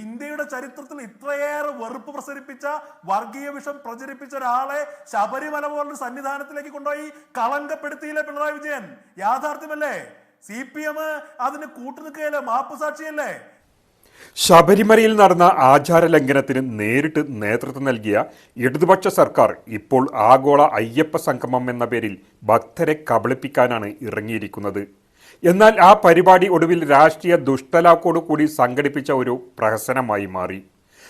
ഇന്ത്യയുടെ ചരിത്രത്തിൽ ഇത്രയേറെ വെറുപ്പ് പ്രസരിപ്പിച്ച വർഗീയ വിഷം പ്രചരിപ്പിച്ച ഒരാളെ ശബരിമല പോലുള്ള സന്നിധാനത്തിലേക്ക് കൊണ്ടുപോയി കളങ്കപ്പെടുത്തിയില്ലേ പിണറായി വിജയൻ? യാഥാർത്ഥ്യമല്ലേ? സി പി എം അതിന് കൂട്ടുനിൽക്കുകയല്ലേ മാപ്പ് സാക്ഷിയല്ലേ? ശബരിമലയിൽ നടന്ന ആചാര ലംഘനത്തിന് നേരിട്ട് നേതൃത്വം നൽകിയ ഇടതുപക്ഷ സർക്കാർ ഇപ്പോൾ ആഗോള അയ്യപ്പ സംഗമം എന്ന പേരിൽ ഭക്തരെ കബളിപ്പിക്കാനാണ് ഇറങ്ങിയിരിക്കുന്നത്. എന്നാൽ ആ പരിപാടി ഒടുവിൽ രാഷ്ട്രീയ ദുഷ്ടലാക്കോടു കൂടി സംഘടിപ്പിച്ച ഒരു പ്രഹസനമായി മാറി.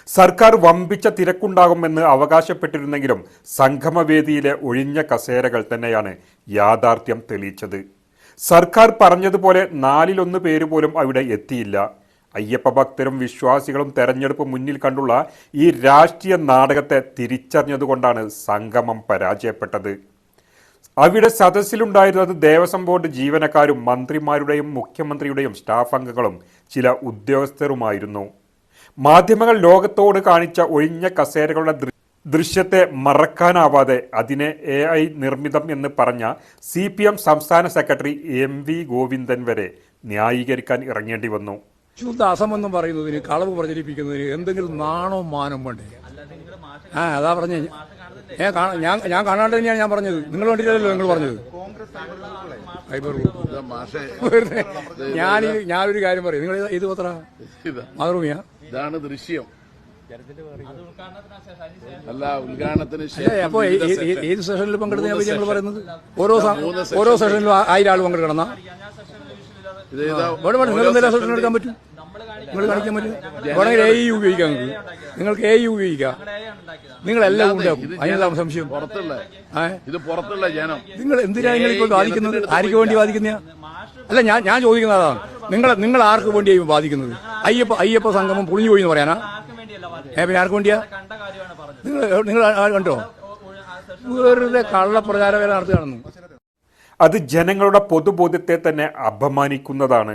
സർക്കാർ വമ്പിച്ച തിരക്കുണ്ടാകുമെന്ന് അവകാശപ്പെട്ടിരുന്നെങ്കിലും സംഗമവേദിയിലെ ഒഴിഞ്ഞ കസേരകൾ തന്നെയാണ് യാഥാർത്ഥ്യം തെളിയിച്ചത്. സർക്കാർ പറഞ്ഞതുപോലെ നാലിലൊന്ന് പേര് പോലും അവിടെ എത്തിയില്ല. അയ്യപ്പ ഭക്തരും വിശ്വാസികളും തെരഞ്ഞെടുപ്പ് മുന്നിൽ കണ്ടുള്ള ഈ രാഷ്ട്രീയ നാടകത്തെ തിരിച്ചറിഞ്ഞതുകൊണ്ടാണ് സംഗമം പരാജയപ്പെട്ടത്. അവിടെ സദസ്സിലുണ്ടായിരുന്നത് ദേവസ്വം ബോർഡ് ജീവനക്കാരും മന്ത്രിമാരുടെയും മുഖ്യമന്ത്രിയുടെയും സ്റ്റാഫ് അംഗങ്ങളും ചില ഉദ്യോഗസ്ഥരുമായിരുന്നു. മാധ്യമങ്ങൾ ലോകത്തോട് കാണിച്ച ഒഴിഞ്ഞ കസേരകളുടെ ദൃശ്യത്തെ മറക്കാനാവാതെ അതിനെ എ ഐ നിർമ്മിതം എന്ന് പറഞ്ഞ സി പി എം സംസ്ഥാന സെക്രട്ടറി എം വി ഗോവിന്ദൻ വരെ ന്യായീകരിക്കാൻ ഇറങ്ങേണ്ടി വന്നു. ശുദ്ധ അസമെന്നും പറയുന്നതിന് കളവ് പ്രചരിപ്പിക്കുന്നതിന് എന്തെങ്കിലും നാണോ മാനം വേണ്ടേ? ആ അതാ പറഞ്ഞ. ഞാൻ ഞാൻ ഞാൻ കാണാണ്ട് തന്നെയാണ് ഞാൻ പറഞ്ഞത്. നിങ്ങൾ കണ്ടില്ലല്ലോ നിങ്ങൾ പറഞ്ഞത്. ഗ്രൂപ്പ്. വെറുതെ ഞാൻ ഞാനൊരു കാര്യം പറയും. നിങ്ങൾ ഇത് പത്ര മാതൃഭൂമിയാ? ഇതാണ് ദൃശ്യം. അല്ല ഉദ്ഘാടനത്തിന് അപ്പൊ ഏത് സെഷനിൽ പങ്കെടുത്ത ഞങ്ങൾ. പറയുന്നത്? ഓരോ ഓരോ സെഷനിലും ആയിരം ആൾ പങ്കെടുക്കണം വേണം വേണം നിങ്ങൾ എന്തെല്ലാം സെഷൻ എടുക്കാൻ പറ്റും? നിങ്ങൾ കാണിക്കാൻ പറ്റും? വേണമെങ്കിൽ എ ഇ ഉപയോഗിക്കാം നിങ്ങൾക്ക്. നിങ്ങൾക്ക് എ ഇ ഉപയോഗിക്കാം. നിങ്ങളെല്ലാം ഉണ്ടാക്കും ജനം അതിനെന്താ സംശയം? പുറത്തുള്ള ഇത് പുറത്തുള്ള ജനം. നിങ്ങൾ എന്തിനാ നിങ്ങൾ ഇപ്പോൾ ഏയ് ബാധിക്കുന്നത്? ആർക്ക് വേണ്ടി ബാധിക്കുന്ന? അല്ല ഞാൻ ഞാൻ ചോദിക്കുന്നത് അതാണ്. നിങ്ങൾ നിങ്ങൾ ആർക്ക് വേണ്ടിയായി ബാധിക്കുന്നത്? അയ്യപ്പ അയ്യപ്പ സംഗമം പൊളിഞ്ഞു പോയി എന്ന് പറയാനാ? ഏ പിന്നെ ആർക്ക് വേണ്ടിയാ? നിങ്ങൾ നിങ്ങൾ കണ്ടോ? വെറുതെ കള്ളപ്രചാര വേല നടത്തുകയാണെന്ന്. അത് ജനങ്ങളുടെ പൊതുബോധ്യത്തെ തന്നെ അപമാനിക്കുന്നതാണ്.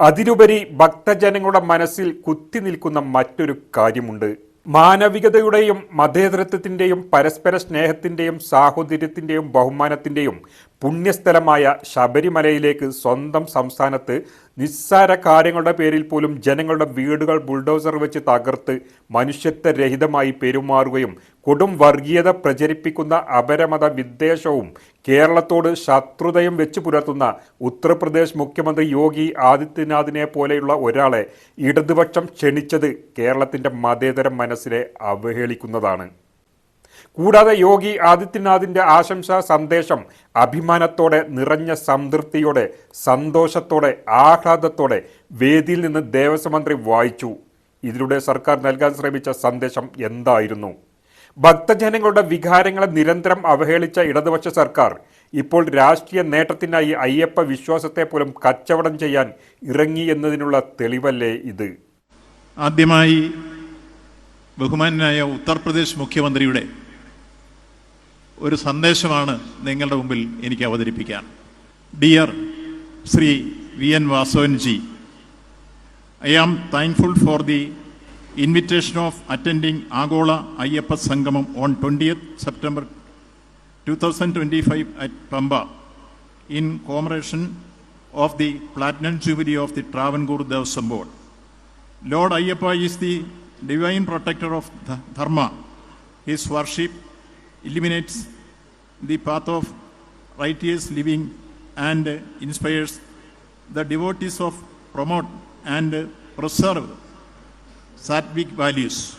അതിലുപരി ഭക്തജനങ്ങളുടെ മനസ്സിൽ കുത്തി നിൽക്കുന്ന മറ്റൊരു കാര്യമുണ്ട്. മാനവികതയുടെയും മതേതരത്വത്തിന്റെയും പരസ്പര സ്നേഹത്തിന്റെയും സാഹോദര്യത്തിന്റെയും ബഹുമാനത്തിന്റെയും പുണ്യസ്ഥലമായ ശബരിമലയിലേക്ക് സ്വന്തം സംസ്ഥാനത്ത് നിസ്സാര കാര്യങ്ങളുടെ പേരിൽ പോലും ജനങ്ങളുടെ വീടുകൾ ബുൾഡോസർ വെച്ച് തകർത്ത് മനുഷ്യത്വരഹിതമായി പെരുമാറുകയും കൊടും വർഗീയത പ്രചരിപ്പിക്കുന്ന അപരമത വിദ്വേഷവും കേരളത്തോട് ശത്രുതയും വെച്ച് പുലർത്തുന്ന ഉത്തർപ്രദേശ് മുഖ്യമന്ത്രി യോഗി ആദിത്യനാഥിനെ പോലെയുള്ള ഒരാളെ ഇടതുപക്ഷം ക്ഷണിച്ചത് കേരളത്തിന്റെ മതേതര മനസ്സിനെ അവഹേളിക്കുന്നതാണ്. കൂടാതെ യോഗി ആദിത്യനാഥിന്റെ ആശംസാ സന്ദേശം അഭിമാനത്തോടെ നിറഞ്ഞ സംതൃപ്തിയോടെ സന്തോഷത്തോടെ ആഹ്ലാദത്തോടെ വേദിയിൽ നിന്ന് ദേവസ്വം മന്ത്രി വായിച്ചു. ഇതിലൂടെ സർക്കാർ നൽകാൻ ശ്രമിച്ച സന്ദേശം എന്തായിരുന്നു? ഭക്തജനങ്ങളുടെ വികാരങ്ങളെ നിരന്തരം അവഹേളിച്ച ഇടതുപക്ഷ സർക്കാർ ഇപ്പോൾ രാഷ്ട്രീയ നേട്ടത്തിനായി അയ്യപ്പ വിശ്വാസത്തെ പോലും കച്ചവടം ചെയ്യാൻ ഇറങ്ങി എന്നതിനുള്ള തെളിവല്ലേ ഇത്? ആദ്യമായി ബഹുമാനായ ഉത്തർപ്രദേശ് മുഖ്യമന്ത്രിയുടെ ഒരു സന്ദേശമാണ് നിങ്ങളുടെ മുമ്പിൽ എനിക്ക് അവതരിപ്പിക്കാൻ. Dear Shri V N വാസവൻജി I am thankful for the invitation of attending ആഗോള അയ്യപ്പ സംഗമം on twentieth September two thousand twenty five at Pamba in commemoration of the platinum jubilee of the Travancore Devaswom board lord Ayyappa is the divine protector of dharma his worship illuminates the path of righteous living and inspires the devotees of promote and preserve sattvic values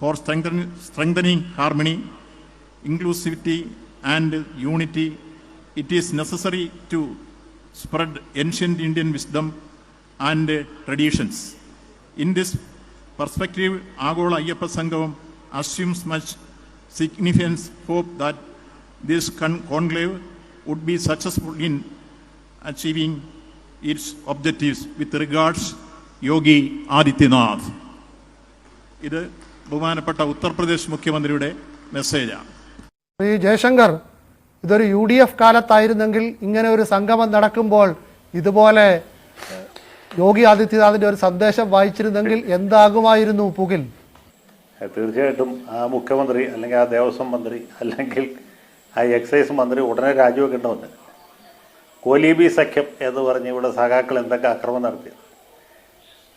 for strengthen- strengthening harmony, inclusivity, and unity. It is necessary to spread ancient Indian wisdom and traditions. In this perspective, Agola Ayyappa Sangam assumes much significance. Hope that this con- conclave would be successful in achieving its objectives with regards Yogi Adityanath ഇത് ബഹുമാനപ്പെട്ട ഉത്തർപ്രദേശ് മുഖ്യമന്ത്രിയുടെ മെസ്സേജാണ് ശ്രീ ജയശങ്കർ ഇതൊരു U D F കാലത്തായിരുന്നെങ്കിൽ ഇങ്ങനെ ഒരു സംഗമം നടക്കുമ്പോൾ ഇതുപോലെ യോഗി ആദിത്യനാഥിന്റെ ഒരു സന്ദേശം വായിച്ചിരുന്നെങ്കിൽ എന്താകുമായിരുന്നു പുകിൽ തീർച്ചയായിട്ടും ആ മുഖ്യമന്ത്രി അല്ലെങ്കിൽ ആ ദേവസ്വം മന്ത്രി അല്ലെങ്കിൽ ആ എക്സൈസ് മന്ത്രി ഉടനെ രാജിവെക്കേണ്ടതുണ്ട്. കോലീബി സഖ്യം എന്ന് പറഞ്ഞ് ഇവിടെ സഖാക്കൾ എന്തൊക്കെ അക്രമം നടത്തിയത്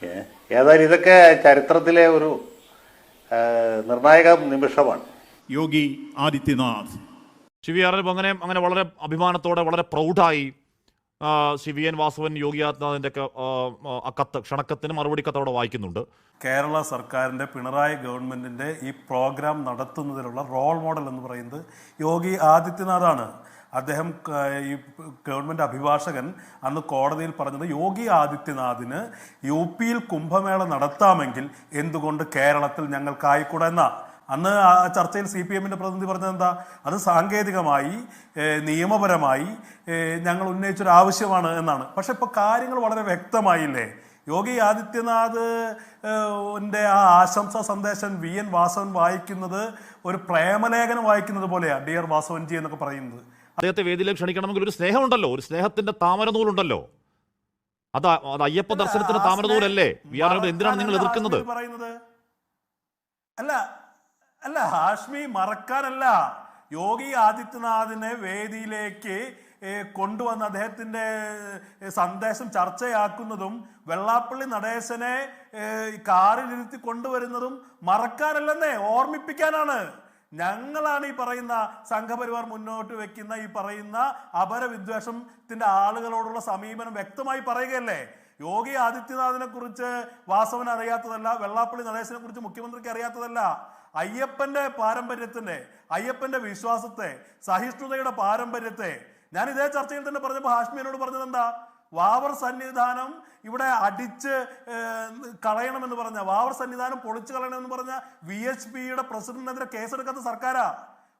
ഏ? ഏതായാലും ഇതൊക്കെ ചരിത്രത്തിലെ ഒരു നിർണായക നിമിഷമാണ്. യോഗി ആദിത്യനാഥ്. ശിവി വി അങ്ങനെ അങ്ങനെ വളരെ അഭിമാനത്തോടെ വളരെ പ്രൗഢായി C V N Vasavan Yogi ആദിത്യനാഥിന്റെ കത്ത് ക്ഷണക്കത്തിന് മറുപടി കത്ത് അവിടെ വായിക്കുന്നുണ്ട്. കേരള സർക്കാരിന്റെ പിണറായി ഗവൺമെന്റിന്റെ ഈ പ്രോഗ്രാം നടത്തുന്നതിലുള്ള റോൾ മോഡൽ എന്ന് പറയുന്നത് യോഗി ആദിത്യനാഥാണ്. അദ്ദേഹം ഈ ഗവൺമെന്റ് അഭിഭാഷകൻ അന്ന് കോടതിയിൽ പറഞ്ഞത് യോഗി ആദിത്യനാഥിന് യു പിയിൽ കുംഭമേള നടത്താമെങ്കിൽ എന്തുകൊണ്ട് കേരളത്തിൽ ഞങ്ങൾക്കായിക്കൂടെ എന്നാ? അന്ന് ആ ചർച്ചയിൽ സി പി എമ്മിന്റെ പ്രതിനിധി പറഞ്ഞത് എന്താ? അത് സാങ്കേതികമായി നിയമപരമായി ഞങ്ങൾ ഉന്നയിച്ചൊരു ആവശ്യമാണ് എന്നാണ്. പക്ഷെ ഇപ്പൊ കാര്യങ്ങൾ വളരെ വ്യക്തമായില്ലേ? യോഗി ആദിത്യനാഥ് ആ ആശംസ സന്ദേശം വി എൻ വാസവൻ വായിക്കുന്നത് ഒരു പ്രേമലേഖനം വായിക്കുന്നത് പോലെയാണ് ഡിയർ വാസവൻജി എന്നൊക്കെ പറയുന്നത്. അദ്ദേഹത്തെ വേദിയിലേക്ക് ക്ഷണിക്കണമെങ്കിൽ ഒരു സ്നേഹമുണ്ടല്ലോ. ഒരു സ്നേഹത്തിന്റെ താമരനൂലുണ്ടല്ലോ. അത് അത് അയ്യപ്പ ദർശനത്തിന്റെ താമരനൂലല്ലേ? എന്തിനാണ് നിങ്ങൾ എതിർക്കുന്നത്? അല്ല അല്ല ഹാഷ്മി മറക്കാനല്ല. യോഗി ആദിത്യനാഥിനെ വേദിയിലേക്ക് കൊണ്ടുവന്ന ഏ, സന്ദേശം ചർച്ചയാക്കുന്നതും വെള്ളാപ്പള്ളി നടേശനെ കാറിലിരുത്തി കൊണ്ടുവരുന്നതും മറക്കാനല്ലെന്നേ ഓർമ്മിപ്പിക്കാനാണ്. ഞങ്ങളാണ് ഈ പറയുന്ന സംഘപരിവാർ മുന്നോട്ട് വെക്കുന്ന ഈ പറയുന്ന അപരവിദ്വേഷത്തിന്റെ ആളുകളോടുള്ള സമീപനം വ്യക്തമായി പറയുകയല്ലേ? യോഗി ആദിത്യനാഥിനെ കുറിച്ച് വാസവൻ അറിയാത്തതല്ല വെള്ളാപ്പള്ളി നടേശനെ കുറിച്ച് മുഖ്യമന്ത്രിക്ക് അറിയാത്തതല്ല. അയ്യപ്പന്റെ പാരമ്പര്യത്തിന്റെ അയ്യപ്പന്റെ വിശ്വാസത്തെ സഹിഷ്ണുതയുടെ പാരമ്പര്യത്തെ ഞാൻ ഇതേ ചർച്ചയിൽ തന്നെ പറഞ്ഞപ്പോൾ ഹാഷ്മിയനോട് പറഞ്ഞത് എന്താ വാവർ സന്നിധാനം ഇവിടെ അടിച്ച് കളയണമെന്ന് പറഞ്ഞ വാവർ സന്നിധാനം പൊളിച്ചു കളയണമെന്ന് പറഞ്ഞ വി എച്ച് പിയുടെ പ്രസിഡന്റിനെതിരെ കേസെടുക്കാത്ത സർക്കാരാ.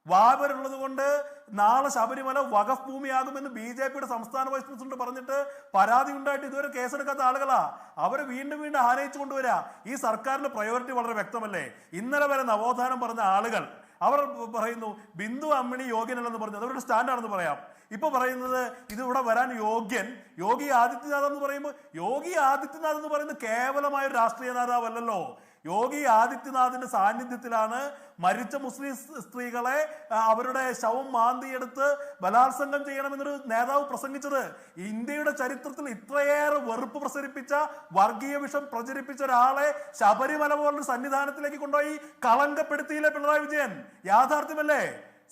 വാവരുള്ളത് കൊണ്ട് നാളെ ശബരിമല വഖഫ് ഭൂമിയാകുമെന്ന് ബി ജെ പിയുടെ സംസ്ഥാന വൈസ് പ്രസിഡന്റ് പറഞ്ഞിട്ട് പരാതി ഉണ്ടായിട്ട് ഇതുവരെ കേസെടുക്കാത്ത ആളുകളാ. അവരെ വീണ്ടും വീണ്ടും ആനയിച്ചു കൊണ്ടുവരാ. ഈ സർക്കാരിന്റെ പ്രയോറിറ്റി വളരെ വ്യക്തമല്ലേ? ഇന്നലെ വരെ നവോത്ഥാനം പറഞ്ഞ ആളുകൾ അവർ പറയുന്നു ബിന്ദു അമ്മിണി യോഗ്യനല്ലെന്ന് പറഞ്ഞു. അതവരുടെ സ്റ്റാൻഡാണെന്ന് പറയാം. ഇപ്പൊ പറയുന്നത് ഇത് ഇവിടെ വരാൻ യോഗ്യൻ യോഗി ആദിത്യനാഥ് എന്ന് പറയുമ്പോൾ യോഗി ആദിത്യനാഥ് എന്ന് പറയുന്നത് കേവലമായ രാഷ്ട്രീയ നേതാവല്ലല്ലോ. യോഗി ആദിത്യനാഥിന്റെ സാന്നിധ്യത്തിലാണ് മരിച്ച മുസ്ലിം സ്ത്രീകളെ അവരുടെ ശവം മാന്തിയെടുത്ത് ബലാത്സംഗം ചെയ്യണമെന്നൊരു നേതാവ് പ്രസംഗിച്ചത്. ഇന്ത്യയുടെ ചരിത്രത്തിൽ ഇത്രയേറെ വെറുപ്പ് പ്രസരിപ്പിച്ച വർഗീയ വിഷം പ്രചരിപ്പിച്ച ഒരാളെ ശബരിമല പോലുള്ള സന്നിധാനത്തിലേക്ക് കൊണ്ടുപോയി കളങ്കപ്പെടുത്തിയില്ലേ പിണറായി വിജയൻ? യാഥാർത്ഥ്യമല്ലേ?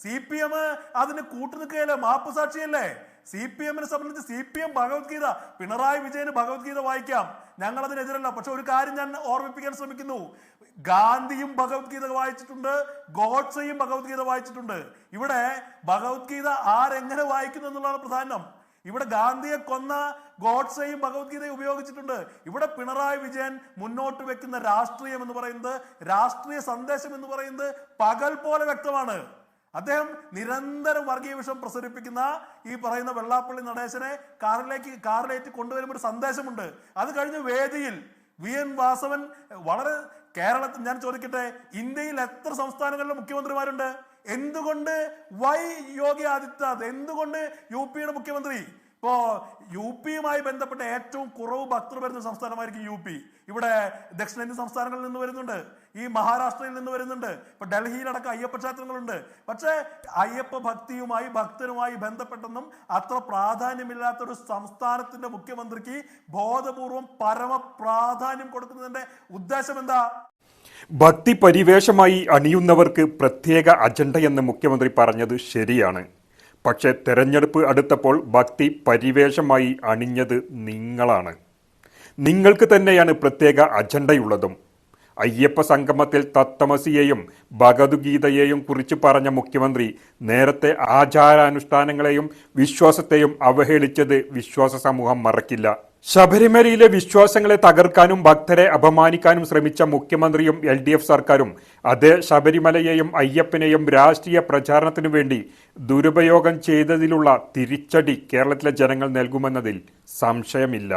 സി പി എം അതിന് കൂട്ടുനിൽക്കുകയല്ലേ? മാപ്പ് സാക്ഷിയല്ലേ സി പി എമ്മിനെ സംബന്ധിച്ച് C P M Bhagavad Gita Pinarayi വിജയന് ഭഗവത്ഗീത വായിക്കാം. ഞങ്ങൾ അതിനെതിരല്ല പക്ഷെ ഒരു കാര്യം ഞാൻ ഓർമ്മിപ്പിക്കാൻ ശ്രമിക്കുന്നു. ഗാന്ധിയും ഭഗവത്ഗീത വായിച്ചിട്ടുണ്ട് ഗോഡ്സയും ഭഗവത്ഗീത വായിച്ചിട്ടുണ്ട്. ഇവിടെ ഭഗവത്ഗീത ആരെങ്ങനെ വായിക്കുന്നു എന്നുള്ളതാണ് പ്രധാനം. ഇവിടെ ഗാന്ധിയെ കൊന്ന ഗോഡ്സെയും ഭഗവത്ഗീതയും ഉപയോഗിച്ചിട്ടുണ്ട്. ഇവിടെ പിണറായി വിജയൻ മുന്നോട്ട് വെക്കുന്ന രാഷ്ട്രീയം എന്ന് പറയുന്നത് രാഷ്ട്രീയ സന്ദേശം എന്ന് പറയുന്നത് പകൽ പോലെ വ്യക്തമാണ്. അദ്ദേഹം നിരന്തരം വർഗീയ വിഷം പ്രസരിപ്പിക്കുന്ന ഈ പറയുന്ന വെള്ളാപ്പള്ളി നടേശനെ കാറിലേക്ക് കാറിലേറ്റ് കൊണ്ടുവരുമ്പോൾ ഒരു സന്ദേശമുണ്ട്. അത് കഴിഞ്ഞ് വേദിയിൽ വി എൻ വാസവൻ വളരെ കേരളത്തിൽ ഞാൻ ചോദിക്കട്ടെ ഇന്ത്യയിൽ എത്ര സംസ്ഥാനങ്ങളിലെ മുഖ്യമന്ത്രിമാരുണ്ട്? എന്തുകൊണ്ട് വൈ യോഗി ആദിത്യനാഥ് എന്തുകൊണ്ട് യു പിയുടെ മുഖ്യമന്ത്രി ഇപ്പോ യു പിയുമായി ബന്ധപ്പെട്ട ഏറ്റവും കുറവ് ഭക്തർ വരുന്ന സംസ്ഥാനമായിരിക്കും യു പി. ഇവിടെ ദക്ഷിണേന്ത്യൻ സംസ്ഥാനങ്ങളിൽ നിന്ന് വരുന്നുണ്ട്. ഈ മഹാരാഷ്ട്രയിൽ നിന്ന് വരുന്നുണ്ട്. ഇപ്പൊ ഡൽഹിയിലടക്കം അയ്യപ്പ ക്ഷേത്രങ്ങളുണ്ട്. പക്ഷേ അയ്യപ്പ ഭക്തിയുമായി ഭക്തരുമായി ബന്ധപ്പെട്ടെന്നും അത്ര പ്രാധാന്യമില്ലാത്ത ഒരു സംസ്ഥാനത്തിന്റെ മുഖ്യമന്ത്രിക്ക് ബോധപൂർവം പരമ പ്രാധാന്യം കൊടുക്കുന്നതിന്റെ ഉദ്ദേശം എന്താ ഭക്തി പരിവേഷമായി അണിയുന്നവർക്ക് പ്രത്യേക അജണ്ടയെന്ന് മുഖ്യമന്ത്രി പറഞ്ഞത് ശരിയാണ്. പക്ഷേ തെരഞ്ഞെടുപ്പ് അടുത്തപ്പോൾ ഭക്തി പരിവേഷമായി അണിഞ്ഞത് നിങ്ങളാണ്. നിങ്ങൾക്ക് തന്നെയാണ് പ്രത്യേക അജണ്ടയുള്ളതും. അയ്യപ്പ സംഗമത്തിൽ തത്തമസിയെയും ഭഗവത്ഗീതയെയും കുറിച്ച് പറഞ്ഞ മുഖ്യമന്ത്രി നേരത്തെ ആചാരാനുഷ്ഠാനങ്ങളെയും വിശ്വാസത്തെയും അവഹേളിച്ചത് വിശ്വാസ സമൂഹം മറക്കില്ല. ശബരിമലയിലെ വിശ്വാസങ്ങളെ തകർക്കാനും ഭക്തരെ അപമാനിക്കാനും ശ്രമിച്ച മുഖ്യമന്ത്രിയും എൽ ഡി എഫ് സർക്കാരും അത് ശബരിമലയെയും അയ്യപ്പനെയും രാഷ്ട്രീയ പ്രചാരണത്തിനു വേണ്ടി ദുരുപയോഗം ചെയ്തതിലുള്ള തിരിച്ചടി കേരളത്തിലെ ജനങ്ങൾ നൽകുമെന്നതിൽ സംശയമില്ല.